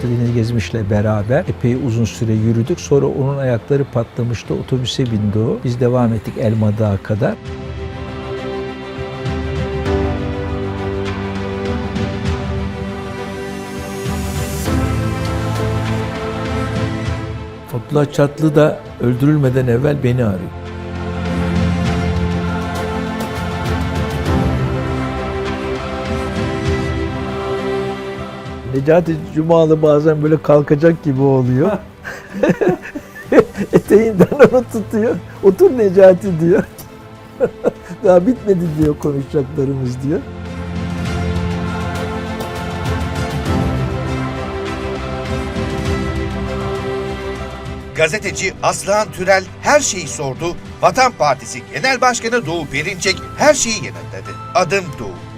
Abdülhamid Gezmiş'le beraber epey uzun süre yürüdük. Sonra onun ayakları patlamıştı. Otobüse bindi o. Biz devam ettik Elma Dağı kadar. Abdullah Çatlı da öldürülmeden evvel beni arıyor. Necati Cumalı bazen böyle kalkacak gibi oluyor. Eteğinden onu tutuyor. Otur Necati diyor. Daha bitmedi diyor konuşacaklarımız diyor. Gazeteci Aslıhan Türel her şeyi sordu. Vatan Partisi Genel Başkanı Doğu Perinçek her şeyi yanıtladı. Adım Doğu.